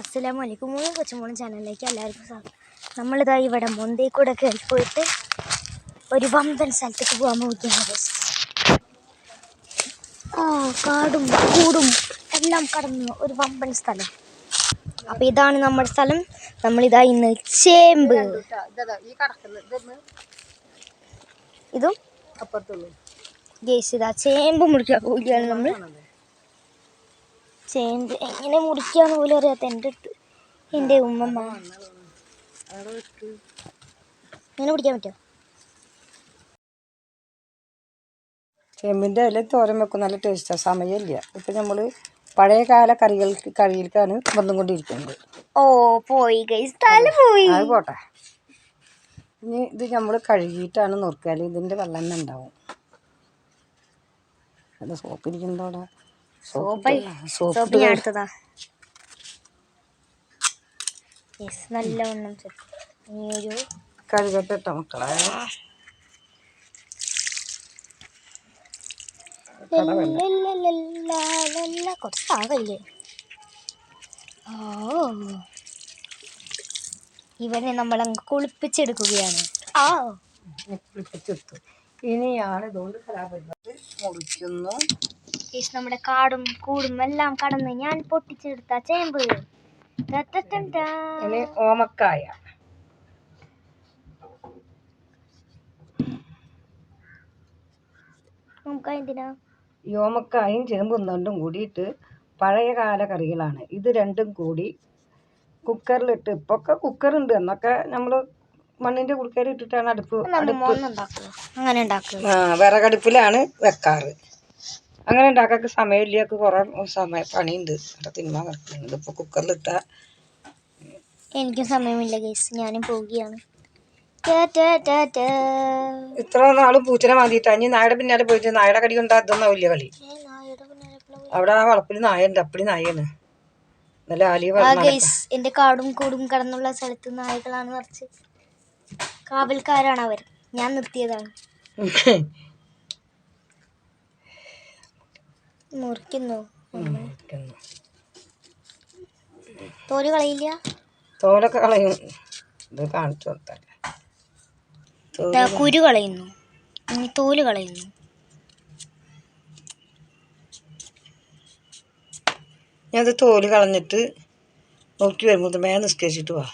അസ്സലാമു അലൈക്കും മൂന്നും കൊച്ചുമോളും ചാനലിലേക്ക് എല്ലാവർക്കും സ്വാഗതം. നമ്മളിതാ ഇവിടെ മുന്തേ കൂടെ കയറി പോയിട്ട് ഒരു വമ്പൻ സ്ഥലത്തേക്ക് പോകാൻ guys. ആ കാടും കൂടും എല്ലാം കടന്നു ഒരു വമ്പൻ സ്ഥലം. അപ്പം ഇതാണ് നമ്മുടെ സ്ഥലം. നമ്മളിതാ ഇന്ന് ചേമ്പ്. ഇതും ഗേസ് ഇതാ ചേമ്പ് മുറിക്കാൻ പോവുകയാണ് നമ്മൾ ചേമ്പ് എങ്ങനെ മുറിക്കാന്ന് പോലും അറിയാത്ത എന്റെ അടുത്ത്. എന്റെ ഉമ്മമ്മ. എങ്ങനെ പിടിക്കാൻ പറ്റുമോ? ചെമ്പിന്റെ ഇല തോരൻ വെക്കും നല്ല ടേസ്റ്റാണ് സമയമില്ല. ഇപ്പം നമ്മൾ പഴയ കാല കറികൾക്ക് കറിയിലേക്കാണ് വന്നുകൊണ്ടിരിക്കുന്നത് ഓ പോയി പോയി. അത് പോട്ടെ. ഇനി ഇത് നമ്മൾ കഴുകിയിട്ടാണ് നുറുക്കാൽ ഇതിന്റെ വെള്ളം തന്നെ ഉണ്ടാവും. അത് സോപ്പ് ഇരിക്കുന്നതോ അവിടെ സോപ്പ് സോപ്പ് സോപ്പ് ഞാൻ എടുത്തതാ യെസ് നല്ലവണ്ണം സെറ്റ് ഇനി ഒരു കഴുകട്ടെ കേട്ടോ മക്കളെ. കുറച്ച് താകല്ലേ ഓ. ഇവനെ നമ്മളങ്ങ് കുളിപ്പിച്ചെടുക്കുകയാണ്. ആ. കുളിപ്പിച്ചെടുത്തു. ഇനിയാണ് ഇതുകൊണ്ട് കലാപരിപാടി മുറിക്കുന്നു. നമ്മുടെ കാടും കൂടും എല്ലാം കടന്ന് ഞാൻ പൊട്ടിച്ചെടുത്ത ചേമ്പ്. ഇനി ഓമക്കായ. യോമക്കായും ചേമ്പും തണ്ടും കൂടിയിട്ട് പഴയ കാല കറികളാണ്. ഇത് രണ്ടും കൂടി കുക്കറിലിട്ട്. ഇപ്പൊക്കെ കുക്കറുണ്ട്. എന്നൊക്കെ നമ്മൾ മണ്ണിന്റെ കുടുക്കയിൽ ഇട്ടിട്ടാണ് അടുപ്പ് അങ്ങനെ ഉണ്ടാക്കുക ആ വിറകടുപ്പിലാണ് വെക്കാറ്. അങ്ങനെ ഉണ്ടാക്കാൻ സമയമില്ല. കുറെ സമയം പണിയുണ്ട്. അവിടെ തിന്മാ കിടക്കുന്നുണ്ട്. ഇപ്പൊ കുക്കറിലിട്ട എനിക്കും സമയമില്ല ഗൈസ് ഞാനും പോവുകയാണ്. ഇത്ര നാൾ പൂച്ചനെ മാന്തിയിട്ടാ. ഇനി നായുടെ പിന്നാലെ പോയിട്ട് നായുടെ കടി കൊണ്ടാ ഇതൊന്നും വലിയ കളി. അവിടെ ആ വളപ്പിൽ നായുണ്ട് അപ്പടി നായാണ് നല്ല ആലിയ എന്റെ കാടും കൂടും കടന്നുള്ള സ്ഥലത്ത് നായകളാണ് നിറച്ച്. കാവൽക്കാരാണ് അവർ ഞാൻ നിർത്തിയതാണ്. മുറിക്കുന്നു. തോൽ കളയില്ല? തോലൊക്കെ കളയും. ഇത് കാണിച്ചു കൊടുത്താൽ കുരു കളയുന്നു. തോൽ കളയുന്നു. ഞാനത് തോൽ കളഞ്ഞിട്ട് നോക്കി വരുമ്പോൾ മേ നിസ്കരിച്ചിട്ട് വാ.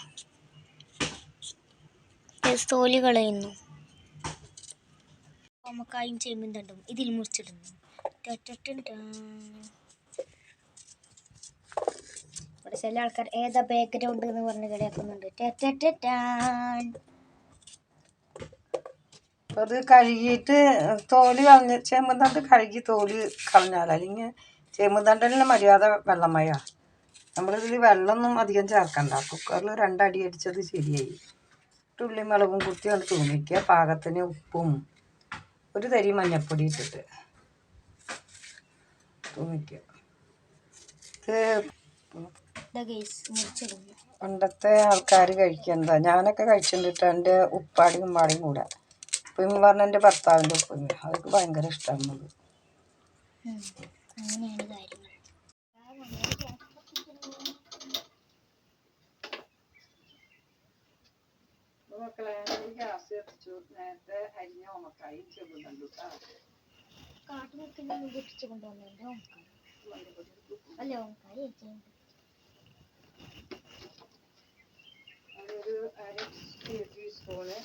തോൽ കളയുന്നു. ഓമക്കായും ചേമ്പും തണ്ടും ഇതിൽ മുറിച്ചിടുന്നു. ഇവിടെ ചില ആൾക്കാർ ഏതാ ബാക്ക്ഗ്രൗണ്ട് എന്ന് പറഞ്ഞ് കളിയാക്കുന്നുണ്ട്. അത് കഴുകിയിട്ട് തോൽ കളഞ്ഞ് ചേമ്പന്തണ്ട് കഴുകി തോൽ കളഞ്ഞാൽ അല്ലെങ്കിൽ ചേമ്പന്തണ്ടിനുള്ള മര്യാദ വെള്ളമയ. നമ്മളിതിൽ വെള്ളമൊന്നും അധികം ചേർക്കണ്ട. കുക്കറിൽ രണ്ടടി അടിച്ചത് ശരിയായി. ഉള്ളി മുളകും കുത്തി ഒന്ന് തൂമിക്കുക. പാകത്തിന് ഉപ്പും ഒരു തരി മഞ്ഞപ്പൊടി ഇട്ടിട്ട് തൂമിക്കുക. ഇത് പണ്ടത്തെ ആൾക്കാർ കഴിക്കുന്നതാ ഞാനൊക്കെ കഴിച്ചിട്ടുണ്ട് എന്റെ ഉപ്പാടിയും ഉമ്മാടിയും കൂടെ. ഉപ്പയും പറഞ്ഞ എന്റെ ഭർത്താവിന്റെ ഉപ്പയും അവർക്ക് ഭയങ്കര ഇഷ്ടമാണ് അങ്ങനെയാണ് കാര്യങ്ങൾ. നേരത്തെ അരിഞ്ഞ ഓമക്കായും ചെറുതുണ്ടു കാട്ടുമുക്കിൽ നിന്ന് പൊട്ടിച്ചു കൊണ്ടുവന്നതിന്റെ ഓമക്കായ അല്ല ഓമക്കായ ചേമ്പ് അതൊരു അര ടീസ്പൂണ്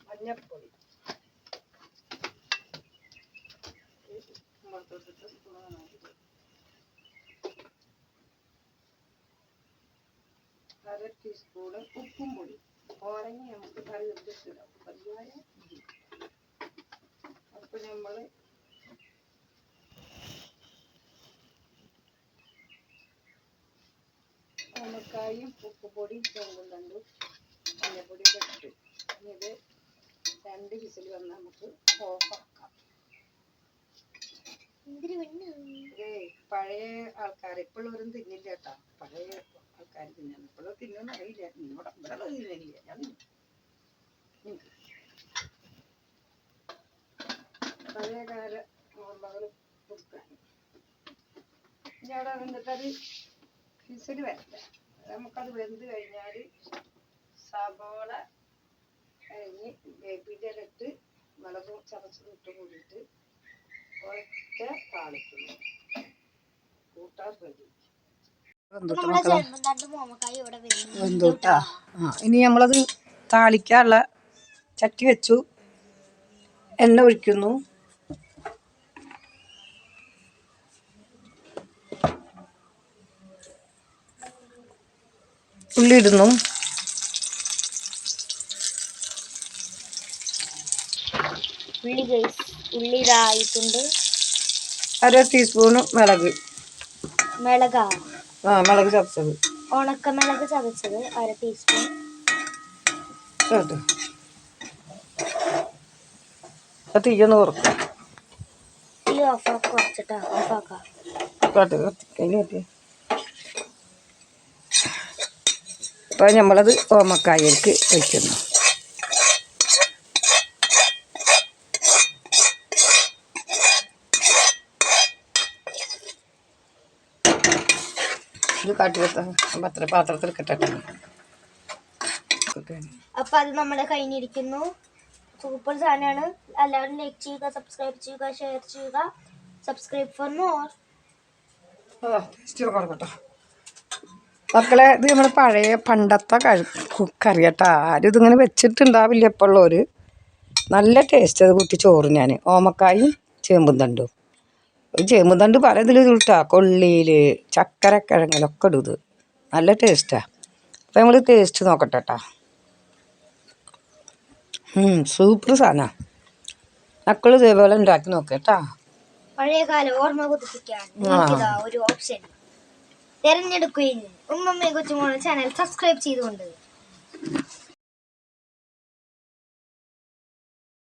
മഞ്ഞപ്പൊടി. അര ടീസ്പൂണ് ഉപ്പും പൊടി. ഉടങ്ങി നമുക്ക് കറി വെച്ചിടാം പതിനാല് അപ്പോൾ നമ്മൾ ഓമക്കായും ഉപ്പുപൊടിയും ചെറുതുണ്ടും മഞ്ഞപ്പൊടി ഇട്ട്. ഇനി ഇത് രണ്ട് വിസിൽ വന്നാൽ നമുക്ക് ഓഫാക്കാം പഴയ ആൾക്കാർ ഇപ്പോഴൊന്നും തിന്നില്ല കേട്ടോ. പഴയ ആൾക്കാർ തിന്നാണ് ഇപ്പോഴും തിന്നൊന്നും അറിയില്ല. നിന്നോട് ഇവിടെ തിന്നില്ല ഞാൻ. പഴയ കാല ഓർമ്മകൾ പുതുക്കാൻ ഇനി അവിടെ വന്നിട്ടത് വിസിൽ വരണ്ട. നമുക്കത് വെന്ത് കഴിഞ്ഞാൽ സബോള കഴിഞ്ഞ് വേപ്പിന്റെ ഇട്ട് മുളകും ചതച്ചതും ഇട്ട് കൂടിയിട്ട് ഒറ്റ താളിക്കുന്നു കൂട്ടാൻ റെഡി നമ്മുടെ ചേമ്പും തണ്ടും ഓമക്കായും ഇവിടെ വരുന്നു വെന്തൂട്ടാ ആ ഇനി നമ്മളത് താളിക്കാനുള്ള ചട്ടി വെച്ചു. എണ്ണ ഒഴിക്കുന്നു. ഉള്ളി ഇടുന്നു. ഉള്ളി ഗൈസ് ഉള്ളി ഇതായിട്ടുണ്ട്. അര ടീസ്പൂണ് മിളക്. മിളക. ആ മിളക് ചതച്ചത്. ഉണക്കമിളക് ചതച്ചത് അര ടീസ്പൂൺ തീയൊന്ന് കുറക്കും ഈ ഓഫാക്കി കുറച്ചിട്ടാ ഓഫാക്കാം അപ്പോൾ നമ്മളത് ഓമക്കായക്ക് വയ്ക്കുന്നു ഇത് കാട്ടി വെത്താം പത്ര പാത്രത്തിൽ കിട്ടട്ടെ അപ്പൊ അത് നമ്മുടെ കഴിഞ്ഞിരിക്കുന്നു. സൂപ്പർ സാധനമാണ്. എല്ലാവരും ലൈക്ക് ചെയ്യുക സബ്സ്ക്രൈബ് ചെയ്യുക ഷെയർ ചെയ്യുക. സബ്സ്ക്രൈബ് ഫോർ മോർ കേട്ടോ മക്കളെ ഇത് നമ്മുടെ പഴയ പണ്ടത്തെ കഴി കറി കേട്ടോ ആരും ഇതിങ്ങനെ വെച്ചിട്ടുണ്ടാവില്ല ഇപ്പോൾ ഉള്ളവർ നല്ല ടേസ്റ്റ് അത് കുട്ടി ചോറ് ഞാൻ ഓമക്കായും ചേമ്പും തണ്ടും. ഈ ചേമ്പും തണ്ട് പല ഇതിലും ഇട്ടാ. കൊള്ളിയിൽ ചക്കരക്കിഴങ്ങിലൊക്കെ ഇടും ഇത്. നല്ല ടേസ്റ്റാണ് അപ്പോൾ നമ്മൾ ടേസ്റ്റ് നോക്കട്ടെ കേട്ടോ സൂപ്പർ സാധനമാണ് മക്കൾ ഇതേപോലെ ഉണ്ടാക്കി നോക്കാം കേട്ടോ ഓർമ്മ പുതുപ്പിക്കാൻ ഒരു ഓപ്ഷൻ തിരഞ്ഞെടുക്കുകയും ഉമ്മമ്മയെ കൊച്ചുമോളെ ചാനൽ സബ്സ്ക്രൈബ് ചെയ്തുകൊണ്ട്.